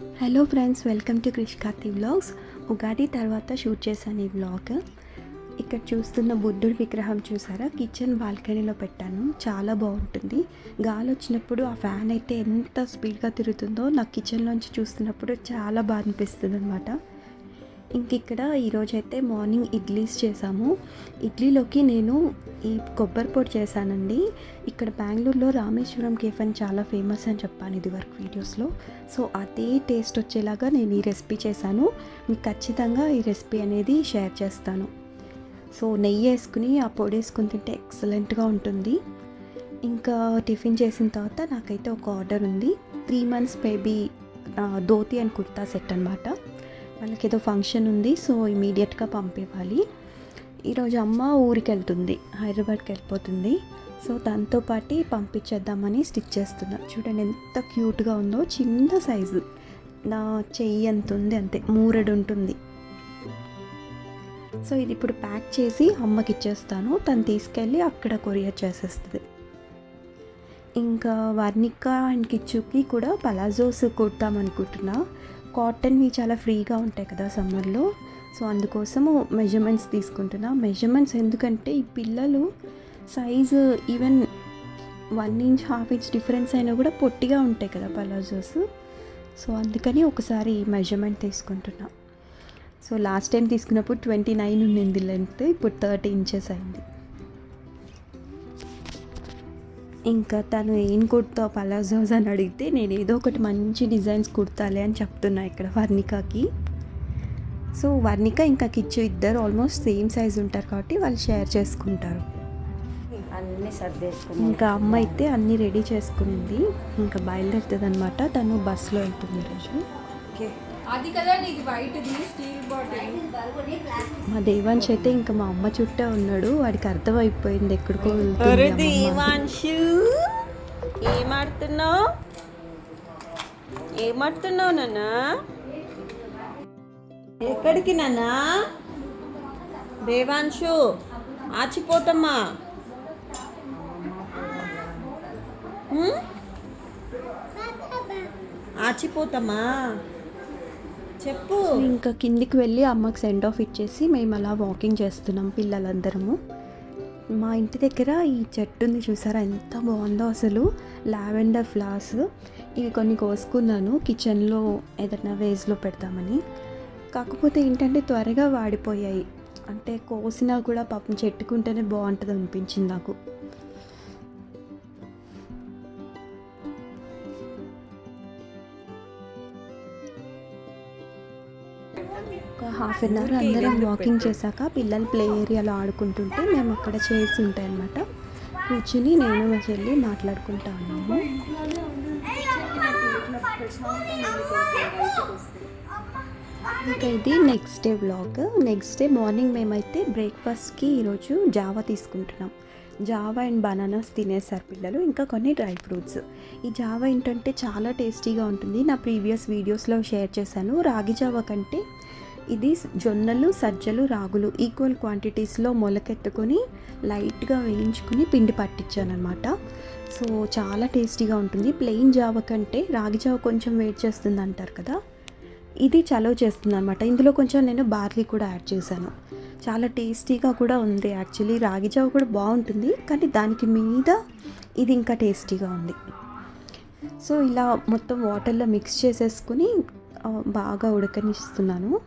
Hello friends welcome to Krish Karthi vlogs Ugadi తర్వాత shoot చేశాను ఈ వ్లాగ్ ఇక్కడ చూస్తున్న బుద్ధుడి విగ్రహం చూసారా? కిచెన్ బాల్కనీలో పెట్టాను. చాలా బాగుంటుంది. గాలి వచ్చినప్పుడు ఆ ఫ్యాన్ అయితే ఎంత స్పీడ్గా తిరుగుతుందో నాకు కిచెన్లోంచి చూస్తున్నప్పుడు చాలా బాగా అనిపిస్తుంది అనమాట ఇంక ఇక్కడ ఈరోజైతే మార్నింగ్ ఇడ్లీస్ చేసాము. ఇడ్లీలోకి నేను ఈ కొబ్బరి పొడి చేశానండి. ఇక్కడ బెంగళూరులో రామేశ్వరం కేఫ్ అని చాలా ఫేమస్ అని చెప్పాను ఇది వరకు వీడియోస్లో. సో అదే టేస్ట్ వచ్చేలాగా నేను ఈ రెసిపీ చేశాను. మీకు ఖచ్చితంగా ఈ రెసిపీ అనేది షేర్ చేస్తాను. సో నెయ్యి వేసుకుని ఆ పొడి వేసుకుని తింటే ఎక్సలెంట్గా ఉంటుంది. ఇంకా టిఫిన్ చేసిన తర్వాత నాకైతే ఒక ఆర్డర్ ఉంది. Three months baby dhoti and kurta set అనమాట వాళ్ళకి ఏదో ఫంక్షన్ ఉంది సో ఇమీడియట్గా పంపివ్వాలి. ఈరోజు అమ్మ ఊరికి వెళ్తుంది హైదరాబాద్కి వెళ్ళిపోతుంది. సో దాంతో పాటు పంపించేద్దామని స్టిచ్ చేస్తున్నా. చూడండి ఎంత క్యూట్గా ఉందో చిన్న సైజు. నా చెయ్యి ఎంత ఉంది అంతే మూరెడు ఉంటుంది. సో ఇది ఇప్పుడు ప్యాక్ చేసి అమ్మకి ఇచ్చేస్తాను. తను తీసుకెళ్ళి అక్కడ కొరియర్ చేసేస్తుంది. ఇంకా వర్ణిక అండ్ కిచ్చుకి కూడా పలాజోస్ కుడతాం అనుకుంటున్నా కాటన్వి చాలా ఫ్రీగా ఉంటాయి కదా సమ్మర్లో. సో అందుకోసము మెజర్మెంట్స్ తీసుకుంటున్నా. మెజర్మెంట్స్ ఎందుకంటే ఈ పిల్లలు size even one inch half inch difference అయినా కూడా పొట్టిగా ఉంటాయి కదా పలాజోస్. సో అందుకని ఒకసారి మెజర్మెంట్ తీసుకుంటున్నా. సో లాస్ట్ టైం తీసుకున్నప్పుడు ట్వంటీ నైన్ ఉండింది లెంత్ ఇప్పుడు థర్టీ ఇంచెస్ అయింది. ఇంకా తను ఏం కుడతావు పలాజోస్ అని అడిగితే నేను ఏదో ఒకటి మంచి డిజైన్స్ కుడతాలే అని చెప్తున్నా ఇక్కడ వర్ణికకి. సో వర్ణిక ఇంకా కిచ్చు ఇద్దరు ఆల్మోస్ట్ సేమ్ సైజ్ ఉంటారు కాబట్టి వాళ్ళు షేర్ చేసుకుంటారు. అన్ని సర్దేసుకుని ఇంకా అమ్మ అయితే అన్నీ రెడీ చేసుకుంది. ఇంకా బయలుదేరుతుంది అనమాట తను బస్సులో వెళ్తుంది ఈరోజు. మా దేవాంశ్ అయితే ఇంకా మా అమ్మ చుట్టే ఉన్నాడు వాడికి అర్థమైపోయింది ఎక్కడికో వెళ్తుంది అమ్మమ్మ. అని. దేవాంశు ఏమాడుతున్నావు? ఏమాడుతున్నావు నాన్న? ఎక్కడికి నాన్న? దేవాంశు ఆచిపోతమ్మా? ఆచిపోతమ్మా. చెప్పు. ఇంకా కిందికి వెళ్ళి అమ్మకి సెండ్ ఆఫ్ ఇచ్చేసి మేము అలా వాకింగ్ చేస్తున్నాం పిల్లలందరము. మా ఇంటి దగ్గర ఈ చెట్టు ఉంది చూసారా? ఎంత బాగుందో అసలు. Lavender flowers. ఇవి కొన్ని కోసుకున్నాను. కిచెన్లో ఏదైనా వేజ్లో పెడతామని కాకపోతే ఏంటంటే త్వరగా వాడిపోయాయి. అంటే కోసినా కూడా పాపం చెట్టుకుంటేనే బాగుంటుంది అనిపించింది నాకు. హాఫ్ అన్ అవర్ అందరం వాకింగ్ చేశాక పిల్లలు ప్లే ఏరియాలో ఆడుకుంటుంటే మేము అక్కడ చైర్స్ ఉంటాయి అన్నమాట. కూర్చుని నేను మా చెల్లి మాట్లాడుకుంటా ఉన్నాము. ఇంకా ఇది next day vlog next day morning మేమైతే బ్రేక్ఫాస్ట్కి ఈరోజు జావా తీసుకుంటున్నాం. జావా అండ్ బనానాస్ తినేసారు పిల్లలు ఇంకా కొన్ని డ్రై ఫ్రూట్స్. ఈ జావా ఏంటంటే చాలా టేస్టీగా ఉంటుంది. నా ప్రీవియస్ వీడియోస్లో షేర్ చేశాను. రాగి జావా కంటే ఇది జొన్నలు సజ్జలు రాగులు ఈక్వల్ క్వాంటిటీస్లో మొలకెత్తుకొని లైట్గా వేయించుకుని పిండి పట్టించాను అనమాట సో చాలా టేస్టీగా ఉంటుంది. ప్లెయిన్ జావ కంటే రాగి జావ కొంచెం వెయిట్ చేస్తుంది అంటారు కదా ఇది చలవ చేస్తుంది అనమాట ఇందులో కొంచెం నేను బార్లీ కూడా యాడ్ చేశాను. చాలా టేస్టీగా కూడా ఉంది యాక్చువల్లీ. రాగి జావ కూడా బాగుంటుంది కానీ దానికి మీద ఇది ఇంకా టేస్టీగా ఉంది. సో ఇలా మొత్తం వాటర్లో మిక్స్ చేసేసుకుని బాగా ఉడకనిస్తున్నాను.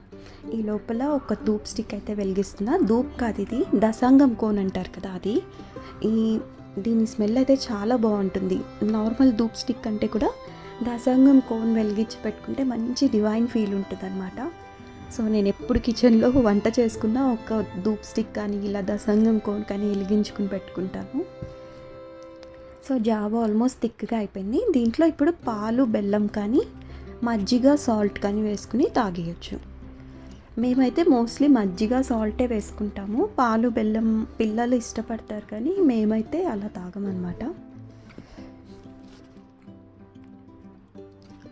ఈ లోపల ఒక ధూప్ స్టిక్ అయితే వెలిగిస్తున్నా. ధూప్ కాదు ఇది. దసంగం కోన్ అంటారు కదా అది. ఈ దీని స్మెల్ అయితే చాలా బాగుంటుంది. నార్మల్ ధూప్ స్టిక్ అంటే కూడా దసంగం కోన్ వెలిగించి పెట్టుకుంటే మంచి డివైన్ ఫీల్ ఉంటుంది అనమాట సో నేను ఎప్పుడు కిచెన్లో వంట చేసుకున్నా ఒక ధూప్ స్టిక్ కానీ ఇలా దసంగం కోన్ కానీ వెలిగించుకుని పెట్టుకుంటాను. సో జావ ఆల్మోస్ట్ థిక్గా అయిపోయింది. దీంట్లో ఇప్పుడు పాలు బెల్లం కానీ మజ్జిగ సాల్ట్ కానీ వేసుకుని తాగేయచ్చు. మేమైతే మోస్ట్లీ మజ్జిగ సాల్టే వేసుకుంటాము. పాలు బెల్లం పిల్లలు ఇష్టపడతారు కానీ మేమైతే అలా తాగమన్నమాట.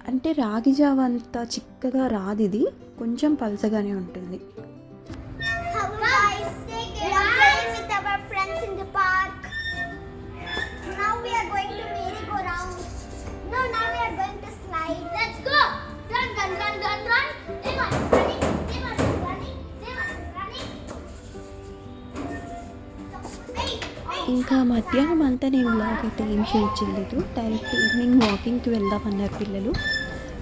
అంటే రాగి జావ అంత చిక్కగా రాదు ఇది. కొంచెం పలసగానే ఉంటుంది. ఇంకా మధ్యాహ్నం అంతా నేను బ్లాగ్ అయితే ఏం షేర్ చేయలేదు. డైరెక్ట్ ఈవినింగ్ వాకింగ్కి వెళ్దామన్నారు పిల్లలు.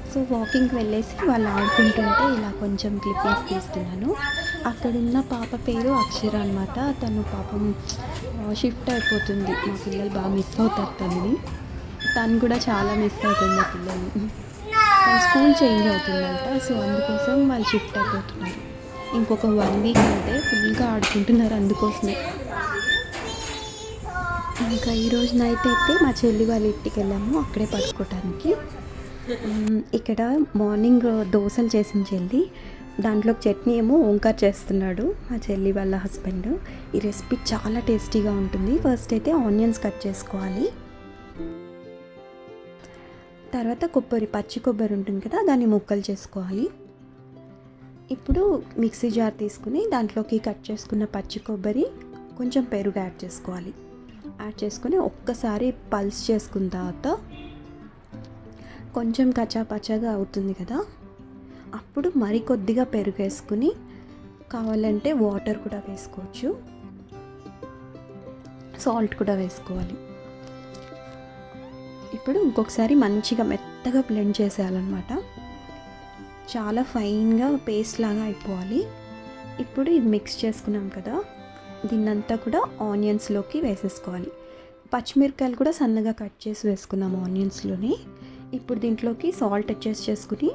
సో వాకింగ్కి వెళ్ళేసి వాళ్ళు ఆడుకుంటుంటే ఇలా కొంచెం క్లిప్పింగ్స్ తీస్తున్నాను. అక్కడున్న పాప పేరు అక్షర అనమాట తను పాపం షిఫ్ట్ అయిపోతుంది. మా పిల్లలు బాగా మిస్ అవుతారు తనని. తను కూడా చాలా మిస్ అవుతుంది మా పిల్లలు తను స్కూల్ చేంజ్ అవుతుందంట. సో అందుకోసం వాళ్ళు షిఫ్ట్ అయిపోతున్నారు. ఇంకొక వన్ వీక్ అయితే ఫుల్గా ఆడుకుంటున్నారు అందుకోసమే. ఇంకా ఈ రోజు నైట్ అయితే మా చెల్లి వాళ్ళ ఇంటికి వెళ్ళాము అక్కడే పడుకోవటానికి. ఇక్కడ మార్నింగ్ దోశలు చేసిన చెల్లి దాంట్లో చట్నీ ఏమో ఓంకార్ చేస్తున్నాడు మా చెల్లి వాళ్ళ హస్బెండ్ ఈ రెసిపీ చాలా టేస్టీగా ఉంటుంది. ఫస్ట్ అయితే ఆనియన్స్ కట్ చేసుకోవాలి. తర్వాత కొబ్బరి పచ్చి కొబ్బరి ఉంటుంది కదా దాన్ని ముక్కలు చేసుకోవాలి. ఇప్పుడు మిక్సీ జార్ తీసుకుని దాంట్లోకి కట్ చేసుకున్న పచ్చి కొబ్బరి కొంచెం పెరుగు యాడ్ చేసుకోవాలి. యాడ్ చేసుకుని ఒక్కసారి పల్స్ చేసుకున్న తర్వాత కొంచెం కచ్చాపచ్చాగా అవుతుంది కదా. అప్పుడు మరి కొద్దిగా పెరుగు వేసుకుని కావాలంటే వాటర్ కూడా వేసుకోవచ్చు. సాల్ట్ కూడా వేసుకోవాలి. ఇప్పుడు ఇంకొకసారి మంచిగా మెత్తగా బ్లెండ్ చేసేయాలన్నమాట. చాలా ఫైన్గా పేస్ట్ లాగా అయిపోవాలి. ఇప్పుడు ఇది మిక్స్ చేసుకున్నాం కదా. దీన్నంతా కూడా ఆనియన్స్లోకి వేసేసుకోవాలి. పచ్చిమిరకాయలు కూడా సన్నగా కట్ చేసి వేసుకున్నాము ఆనియన్స్లోని. ఇప్పుడు దీంట్లోకి సాల్ట్ అడ్జస్ట్ చేసుకుని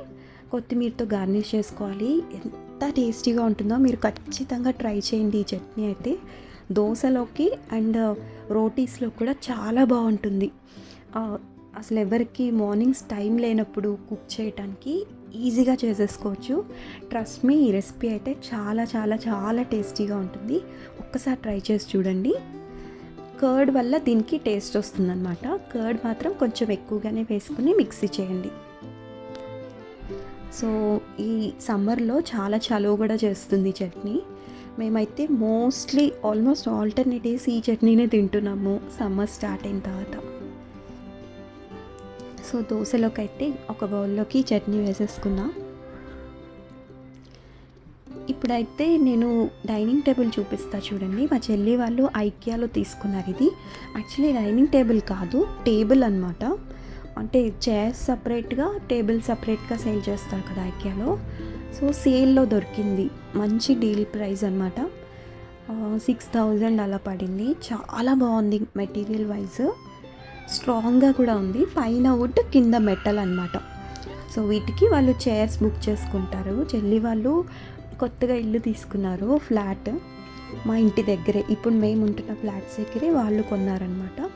కొత్తిమీరతో గార్నిష్ చేసుకోవాలి. ఎంత టేస్టీగా ఉంటుందో మీరు ఖచ్చితంగా ట్రై చేయండి ఈ చట్నీ అయితే. దోశలోకి అండ్ రోటీస్లో కూడా చాలా బాగుంటుంది. అసలు ఎవరికి మార్నింగ్స్ టైం లేనప్పుడు కుక్ చేయడానికి ఈజీగా చేసేసుకోవచ్చు. ట్రస్ట్ మీ ఈ రెసిపీ అయితే చాలా చాలా చాలా టేస్టీగా ఉంటుంది. ఒక్కసారి ట్రై చేసి చూడండి. కర్డ్ వల్ల దీనికి టేస్ట్ వస్తుందన్నమాట. కర్డ్ మాత్రం కొంచెం ఎక్కువగానే వేసుకుని మిక్సీ చేయండి. సో ఈ సమ్మర్లో చాలా చలువ కూడా చేస్తుంది చట్నీ. మేమైతే మోస్ట్లీ ఆల్మోస్ట్ ఆల్టర్నేటివ్స్ ఈ చట్నీనే తింటున్నాము. సమ్మర్ స్టార్ట్ అయిన తర్వాత. సో దోశలోకి అయితే ఒక బౌల్లోకి చట్నీ వేసేసుకున్నా. ఇప్పుడైతే నేను డైనింగ్ టేబుల్ చూపిస్తా చూడండి. మా చెల్లి వాళ్ళు ఐక్యాలో తీసుకున్నారు ఇది. యాక్చువల్లీ డైనింగ్ టేబుల్ కాదు టేబుల్ అన్నమాట. అంటే చైర్స్ సపరేట్గా టేబుల్ సపరేట్గా సేల్ చేస్తారు కదా ఐకియాలో. సో సేల్లో దొరికింది. మంచి డీల్ ప్రైస్ అనమాట సిక్స్ థౌజండ్ అలా పడింది. చాలా బాగుంది మెటీరియల్ వైజ్. స్ట్రాంగ్గా కూడా ఉంది. పైన వుడ్ కింద మెటల్ అనమాట సో వీటికి వాళ్ళు చైర్స్ బుక్ చేసుకుంటారు. చెల్లి వాళ్ళు కొత్తగా ఇల్లు తీసుకున్నారు ఫ్లాట్. మా ఇంటి దగ్గరే. ఇప్పుడు మేము ఉంటున్న ఫ్లాట్స్ దగ్గరే వాళ్ళు కొన్నారనమాట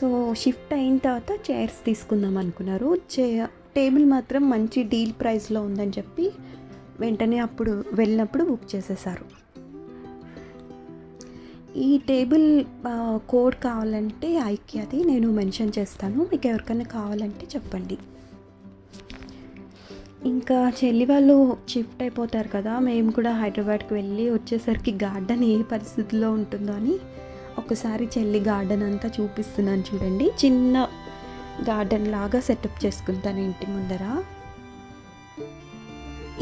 సో షిఫ్ట్ అయిన తర్వాత చైర్స్ తీసుకుందాం అనుకున్నారు. చే టేబుల్ మాత్రం మంచి డీల్ ప్రైస్లో ఉందని చెప్పి వెంటనే అప్పుడు వెళ్ళినప్పుడు బుక్ చేసేసారు. ఈ టేబుల్ కోడ్ కావాలంటే ఐక్యది నేను మెన్షన్ చేస్తాను. మీకు ఎవరికైనా కావాలంటే చెప్పండి. ఇంకా చెల్లి వాళ్ళు షిఫ్ట్ అయిపోతారు కదా మేము కూడా హైదరాబాద్కి వెళ్ళి వచ్చేసరికి గార్డెన్ ఏ పరిస్థితిలో ఉంటుందో అని ఒకసారి చెల్లి గార్డెన్ అంతా చూపిస్తున్నాను చూడండి. చిన్న గార్డెన్ లాగా సెటప్ చేసుకుంటాను ఇంటి ముందర.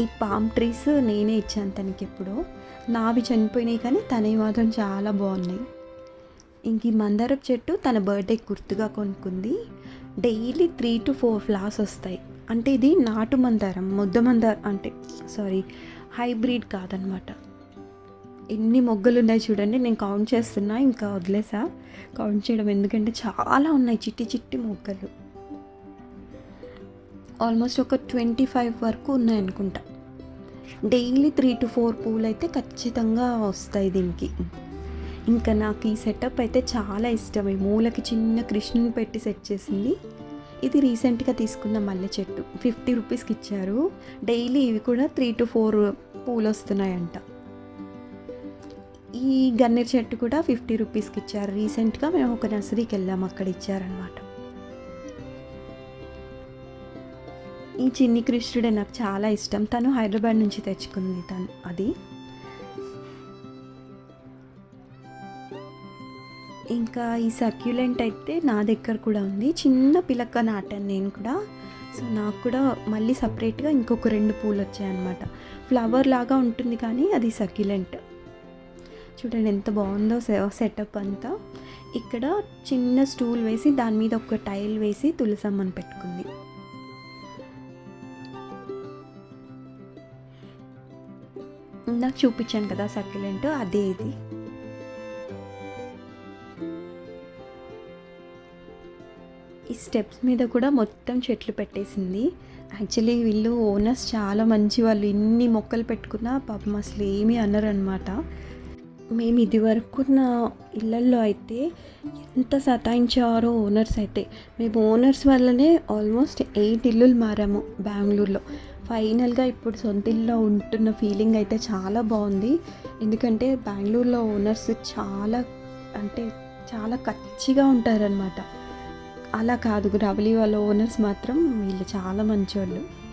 ఈ పామ్ ట్రీస్ నేనే ఇచ్చాను తనకి ఎప్పుడో. నావి చనిపోయినాయి కానీ తనవి మాత్రం చాలా బాగున్నాయి. ఇంక ఈ మందారపు చెట్టు తన బర్త్డే గుర్తుగా కొనుక్కుంది. Daily three to four flowers వస్తాయి. అంటే ఇది నాటు మందారం ముద్ద మందారం అంటే సారీ హైబ్రిడ్ కాదనమాట. ఎన్ని మొగ్గలు ఉన్నాయి చూడండి నేను కౌంట్ చేస్తున్నా ఇంకా వదిలేసా. కౌంట్ చేయడం ఎందుకంటే చాలా ఉన్నాయి చిట్టి చిట్టి మొగ్గలు. ఆల్మోస్ట్ ఒక ట్వంటీ ఫైవ్ వరకు ఉన్నాయి అనుకుంటా. డైలీ త్రీ టు ఫోర్ పూలు అయితే ఖచ్చితంగా వస్తాయి దీనికి. ఇంకా నాకు ఈ సెటప్ అయితే చాలా ఇష్టం ఈ మూలకి చిన్న కృష్ణుని పెట్టి సెట్ చేసింది. ఇది రీసెంట్గా తీసుకున్న మల్లె చెట్టు. ఫిఫ్టీ రూపీస్కి ఇచ్చారు. డైలీ ఇవి కూడా త్రీ టు ఫోర్ పూలు వస్తున్నాయంట ఈ గన్నేరు చెట్టు కూడా ఫిఫ్టీ రూపీస్కి ఇచ్చారు. రీసెంట్గా మేము ఒక నర్సరీకి వెళ్ళాం. అక్కడ ఇచ్చారనమాట ఈ చిన్ని కృష్ణుడే నాకు చాలా ఇష్టం. తను హైదరాబాద్ నుంచి తెచ్చుకుంది తను. అది. ఇంకా ఈ సక్యులెంట్ అయితే నా దగ్గర కూడా ఉంది. చిన్న పిలక నాటాను నేను కూడా. సో నాకు కూడా మళ్ళీ సపరేట్గా ఇంకొక రెండు పూలు వచ్చాయన్నమాట ఫ్లవర్ లాగా ఉంటుంది కానీ అది సక్యులెంట్. చూడండి ఎంత బాగుందో సెటప్ అంతా. ఇక్కడ చిన్న స్టూల్ వేసి దాని మీద ఒక టైల్ వేసి తులసమ్మని పెట్టుకుంది. నాకు చూపించాను కదా సక్యులెంట్ అదే ఇది. ఈ స్టెప్స్ మీద కూడా మొత్తం చెట్లు పెట్టేసింది. యాక్చువల్లీ వీళ్ళు ఓనర్స్ చాలా మంచి వాళ్ళు. ఇన్ని మొక్కలు పెట్టుకున్నా పాపం అసలు ఏమీ అనరనమాట మేము ఇది వరకున్న ఇళ్ళల్లో అయితే ఎంత సతాయించారో ఓనర్స్ అయితే. మేము ఓనర్స్ వల్లనే ఆల్మోస్ట్ ఎయిట్ ఇల్లులు మారాము బెంగళూరులో. ఫైనల్గా ఇప్పుడు సొంత ఉంటున్న ఫీలింగ్ అయితే చాలా బాగుంది. ఎందుకంటే బెంగళూరులో ఓనర్స్ చాలా అంటే చాలా కచ్చిగా ఉంటారనమాట అలా కాదు రవలి వాళ్ళ ఓనర్స్ మాత్రం వీళ్ళు చాలా మంచివాళ్ళు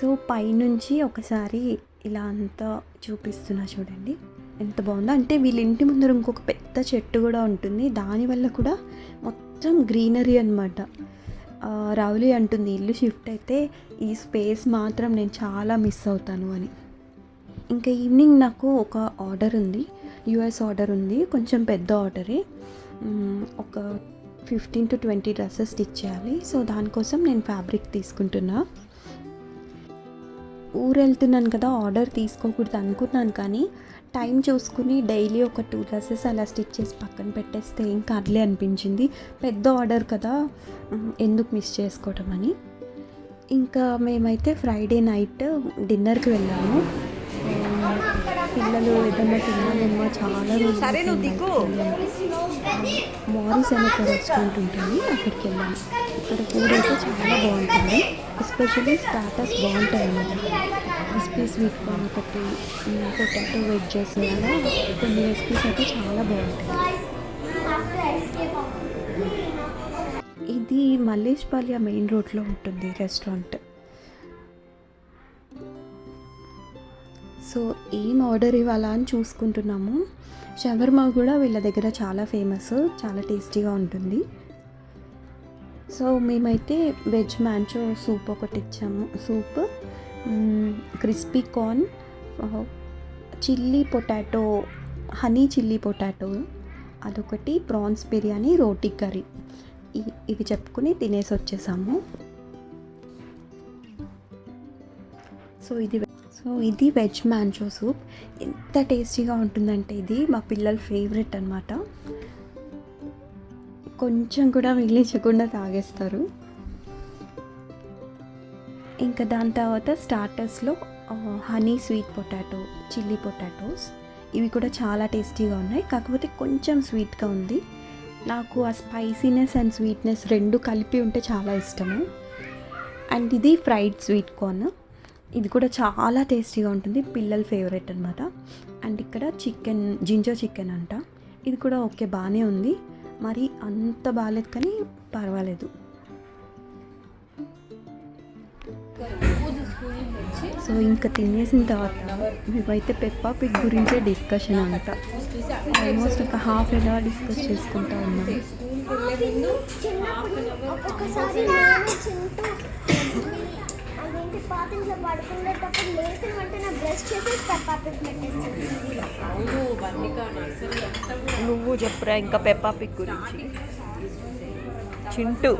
సో పైనుంచి ఒకసారి ఇలా అంతా చూపిస్తున్నా చూడండి. ఎంత బాగుందో. అంటే వీళ్ళ ఇంటి ముందర ఇంకొక పెద్ద చెట్టు కూడా ఉంటుంది. దానివల్ల కూడా మొత్తం గ్రీనరీ అనమాట రావులి అంటుంది ఇల్లు షిఫ్ట్ అయితే ఈ స్పేస్ మాత్రం నేను చాలా మిస్ అవుతాను అని. ఇంకా ఈవినింగ్ నాకు ఒక ఆర్డర్ ఉంది యుఎస్ ఆర్డర్ ఉంది కొంచెం పెద్ద ఆర్డరే. ఒక fifteen to twenty dresses stitch చేయాలి సో దానికోసం నేను ఫ్యాబ్రిక్ తీసుకుంటున్నా. ఊరు వెళ్తున్నాను కదా ఆర్డర్ తీసుకోకూడదు అనుకున్నాను కానీ టైం చూసుకుని డైలీ ఒక టూ డ్రెస్సెస్ అలా స్టిచ్ చేసి పక్కన పెట్టేస్తే ఏం కాదులే అనిపించింది. పెద్ద ఆర్డర్ కదా. ఎందుకు మిస్ చేసుకోవటం అని. ఇంకా మేమైతే ఫ్రైడే నైట్ డిన్నర్కి వెళ్ళాము. పిల్లలు ఏదన్నా తిన్నామమ్మా చాలా రోజులు. మారీస్ అనే ఒక రెస్టారెంట్ ఉంటుంది. అక్కడికి వెళ్ళాము ఇక్కడ ఫుడ్ అయితే చాలా బాగుంటుంది. ఎస్పెషల్లీ స్టార్టర్స్ బాగుంటాయి అన్నమాట. క్రిస్పీ స్వీట్ కార్న్ ఒకటి పొటాటో వెజ్జెస్ అలా కొన్ని రెసిపీస్ అయితే చాలా బాగుంటాయి. ఇది మల్లేష్పాల్య మెయిన్ రోడ్లో ఉంటుంది రెస్టారెంట్. సో ఏం ఆర్డర్ ఇవ్వాలా అని చూసుకుంటున్నాము. షవర్మా కూడా వీళ్ళ దగ్గర చాలా ఫేమస్ చాలా టేస్టీగా ఉంటుంది. సో మేమైతే వెజ్ మ్యాంచో సూప్ ఒకటి ఇచ్చాము soup. Crispy corn chilli potato honey chilli potato అదొకటి ప్రాన్స్ బిర్యానీ రోటీ కర్రీ. ఇవి చెప్పుకుని తినేసి వచ్చేసాము. సో ఇది సో ఇది వెజ్ మ్యాంచో సూప్. ఎంత టేస్టీగా ఉంటుందంటే ఇది మా పిల్లల ఫేవరెట్ అనమాట కొంచెం కూడా మిగిలించకుండా తాగేస్తారు. ఇంకా దాని తర్వాత స్టార్టర్స్లో honey sweet potato chilli potatoes ఇవి కూడా చాలా టేస్టీగా ఉన్నాయి. కాకపోతే కొంచెం స్వీట్గా ఉంది. నాకు ఆ స్పైసీనెస్ అండ్ స్వీట్నెస్ రెండు కలిపి ఉంటే చాలా ఇష్టము. అండ్ ఇది ఫ్రైడ్ స్వీట్ కార్న్ ఇది కూడా చాలా టేస్టీగా ఉంటుంది. పిల్లల ఫేవరెట్ అనమాట అండ్ ఇక్కడ చికెన్ జింజర్ చికెన్ అంట. ఇది కూడా ఓకే బాగానే ఉంది. మరి అంత బాగాలేదు కానీ పర్వాలేదు. సో ఇంకా తినేసిన తర్వాత మేమైతే పెప్పా పిక్ గురించే డిస్కషన్ అంట ఆల్మోస్ట్ ఒక హాఫ్ అన్ అవర్ డిస్కస్ చేసుకుంటా ఉన్నాం. పడుకునేటప్పుడు లేచిన వెంటనే బ్రష్ చేసి నువ్వు చెప్పురా ఇంకా పెప్పా పిక్ గురించి? చింటూ.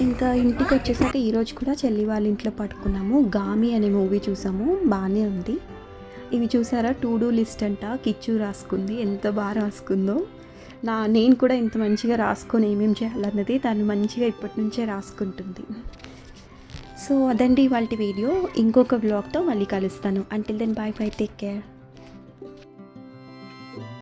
ఇంకా ఇంటికి వచ్చేసాక ఈరోజు కూడా చెల్లి వాళ్ళ ఇంట్లో పడుకున్నాము. గామి అనే మూవీ చూసాము. బాగానే ఉంది. ఇవి చూసారా? టు డూ లిస్ట్ అంట. కిచ్చు రాసుకుంది. ఎంత బాగా రాసుకుందో. నా నేను కూడా ఇంత మంచిగా రాసుకొని ఏమేమి చేయాలన్నది దాన్ని మంచిగా ఇప్పటి నుంచే రాసుకుంటుంది. సో అదండి వాళ్ళ వీడియో. ఇంకొక బ్లాగ్తో మళ్ళీ కలుస్తాను. Until then bye bye take care